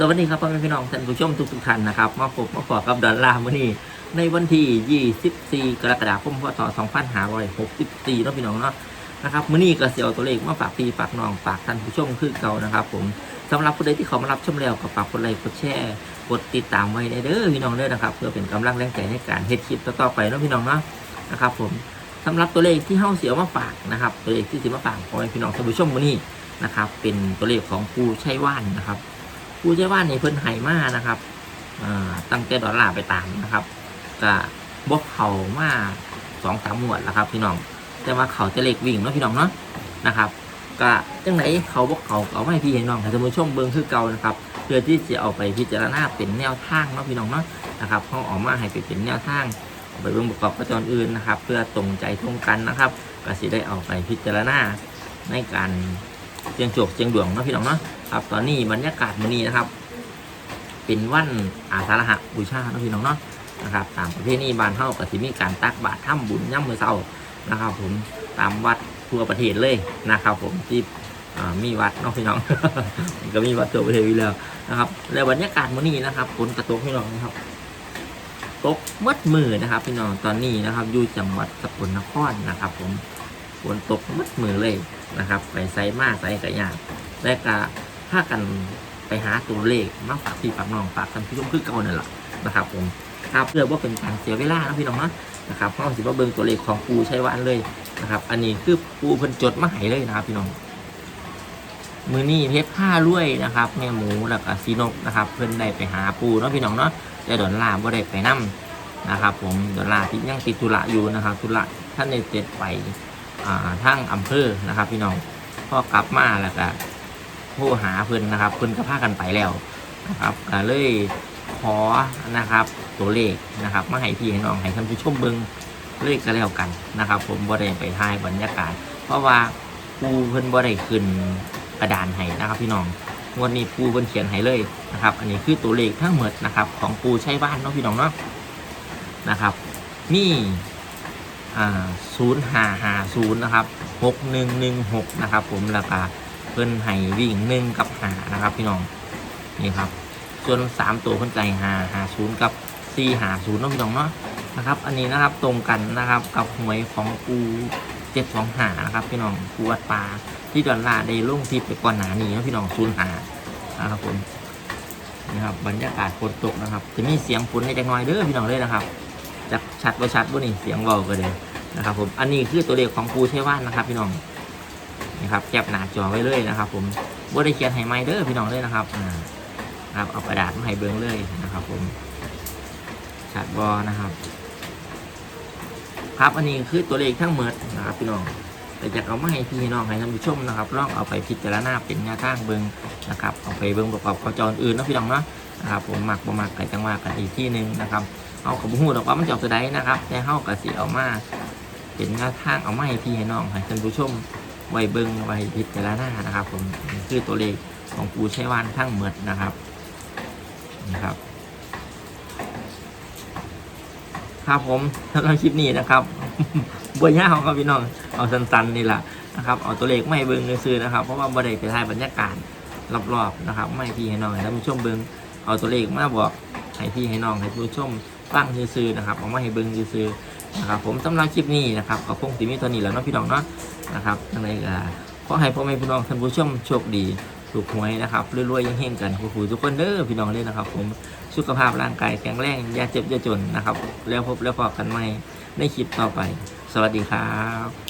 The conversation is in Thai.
สวัสดีครับพ่อแม่พี่น้องท่านผู้ชมทุกทุกๆท่านนะครับมาพบมาขอกับดอลลาร์มื้อนี้ในวันที่ 24 กรกฎาคมพศ2564นาะพี่น้องเนาะนะครับมื้อนี้ก็เสียวตัวเลขมาฝากพี่ฝากน้องฝากท่านผู้ชมคือเก่านะครับ ผมสำหรับผู้ใดที่เขามารับชมแล้วก็ฝากกดไลค์กดแชร์กดติดตามไว้ในเด้อพี่น้องเด้อนะครับ เพื่อเป็นกำลังแรงใจในการเฮ็ดคลิปต่อๆไปนะพี่น้องเนาะนะครับ ผมสำหรับตัวเลขที่เฮาเสียวมาฝากนะครับ ตัวเลขที่สิมาฝากพ่อแม่พี่น้องท่านผู้ชมมื้อนี้นะครับ เป็นตัวเลขของครูชัยว่านนะครับ ผู้ใช้ว่านี่เพิ่นไห้มานะครับตั้งแต่ดอลลาร์ไปตามนะครับก็บกเข่ามาสองสามหมวดแล้วครับ พี่น้อง แต่ว่าเขาจะเล็กวิ่งเนาะพี่น้องเนาะนะครับก็จังไหนเขาบกเขาเอาไม่พี่ให้น้องให้ท่านผู้ชมเบิ่งคือเก่านะครับเพื่อที่จะเอาไปพิจารณาเป็นแนวทางเนาะพี่น้องเนาะนะครับเขาออกมาให้ไปเป็นแนวทางเอาไปเบิ่งประกอบประจรอื่นนะครับ เพื่อตรงใจตรงกันนะครับก็สิได้เอาไปพิจารณาในการเจียงโจกเจียงดวงเนาะพี่น้องเนาะ ครับตอนนี้บรรยากาศมื้อนี้นะครับ เป็นวันอาสาฬหบูชาเนาะพี่น้องเนาะนะครับ ตามประเพณีบ้านเฮาก็สิมีการตักบาตรทำบุญย่ำมื้อเช้านะครับ ผมตามวัดทั่วประเทศเลยนะครับ ผมที่มีวัดเนาะพี่น้องก็มีวัดทั่วประเทศอยู่แล้วนะครับ แล้วบรรยากาศมื้อนี้นะครับฝนกระตกพี่น้องนะครับตกมืดมือนะครับ พี่น้องตอนนี้นะครับอยู่จังหวัดสกลนครนะครับ ผมฝนตกมืดมือเลยนะครับ ไปไซมาไซกระยาและก็ ถ้ากันไปหาตัวเลขมาฝากพี่ฝากน้องฝากท่านผู้ชมคือเก่านั่นแหละนะครับผมครับเพื่อว่าเป็นการเสียเวลานะพี่น้องนะนะครับเพราะสิว่าเบิ่งตัวเลขของปูใช้วันเลยนะครับ อันนี้คือปูเพิ่นจดมาให้เลยนะครับพี่น้องมือนี่เพชรผ้าลุวยนะครับแม่หมูแล้วก็ซีนกนะครับ เพิ่นได้ไปหาปูเนาะพี่น้องเนาะแต่ดอนลาบ่ได้ไปนํนะครับ ผมดอนลาที่ยังติดธุระอยู่นะครับธุระท่านในเจ็ดไปอ่าทางอำเภอนะครับ พี่น้องพอกลับมาแล้วก็ โทรหาเพิ่นนะครับ เพิ่นก็พากันไปแล้วนะครับก็เลยขอนะครับ ตัวเลขนะครับมาให้พี่ให้น้องให้ท่านผู้ชมเบิ่งเลขก็แล้วกันนะครับ ผมบ่ได้ไปถ่ายบรรยากาศ เพราะว่าปูเพิ่นบ่ได้ขึ้นกระดานให้นะครับพี่น้องงวดนี้ปูเพิ่นเขียนให้เลยนะครับ อันนี้คือตัวเลขทั้งหมดนะครับ ของปูใช้บ้านเนาะพี่น้องเนาะนะครับ มีอ่าศูนย์ห้าห้าศูนย์นะครับหกหนึ่งหนึ่งหกนะครับ ผมราคา เพิ่นให้วิ่งหนึ่งกับหานะครับ พี่น้องนี่ครับ ส่วนสามตัวเพิ่นใจหาหาศูนย์กับสี่หาศูนย์น้องพี่น้องเนาะนะครับ อันนี้นะครับตรงกันนะครับกับหวยของปูเจ็ดสองหานะครับ พี่น้องปูวัดปลาที่ดอนลาได้ลงทิปไปก่อนหนานี้นะพี่น้องศูนย์หานะครับผมนี่ครับบรรยากาศฝนตกนะครับจะมีเสียงฝนในจังน้อยเด้อพี่น้องเลยนะครับจากชัดไปชัดบ่นี่เสียงเบาก็เลยนะครับผมอันนี้คือตัวเลขของปูเชว่านนะครับ พี่น้อง นะครับแคปหนาจอไว้เลยนะครับ ผมบ่ได้เขียนให้ไมเด้อพี่น้องเลยนะครับอ่าครับเอากระดาษมาให้เบิ้งเลยนะครับ ผมชัดบอนะครับครับอันนี้คือตัวเลขทั้งหมดนะครับพี่น้องแต่จะเอามาให้พี่น้องให้ท่านผู้ชมนะครับลองเอาไปพิจารณาเป็นแนวทางเบิ้งนะครับเอาไปเบิ้งประกอบข้อจออื่นนะพี่น้องเนาะนะครับผมหมักบ่มักไก่จังหว่ากันอีกที่หนึ่งนะครับเอากับหูดอกว่ามันจะออกตัวใดนะครับแต่เฮากับสีเอามาเป็นแนวทางเอามาให้พี่ให้น้องให้ท่านผู้ชม ไว้เบิ้งไว้พิจารณานะครับ ผมคือตัวเลขของปูใช้วานทั้งหมดนะครับนะครับครับผมสำหรับคลิปนี้นะครับบัวยาวครับพี่น้องเอาสั้นๆนี่แหละนะครับเอาตัวเลขไม่เบิ้งซื้อนะครับ เพราะว่าบ่ได้ไปถ่ายบรรยากาศรอบๆนะครับ ไม่พี่ให้น้องให้ท่านผู้ชมเบิ้งเอาตัวเลขมาบอกให้พี่ให้น้องให้ผู้ชมฟังซื้อนะครับเอามาให้เบิ้งซื้อ นะครับผมสำหรับคลิปนี้นะครับก็คงติมีตัวนี้แล้วเนาะพี่น้องเนาะนะครับทั้งในก็ขอให้พ่อแม่พี่น้องท่านผู้ชมโชคดีถูกหวยนะครับรวยๆยังเฮงกันคู่ๆทุกคนเด้อพี่น้องเลยนะครับ ผมสุขภาพร่างกายแข็งแรงอย่าเจ็บอย่าจนนะครับ แล้วพบแล้วพบกันใหม่ในคลิปต่อไป สวัสดีครับ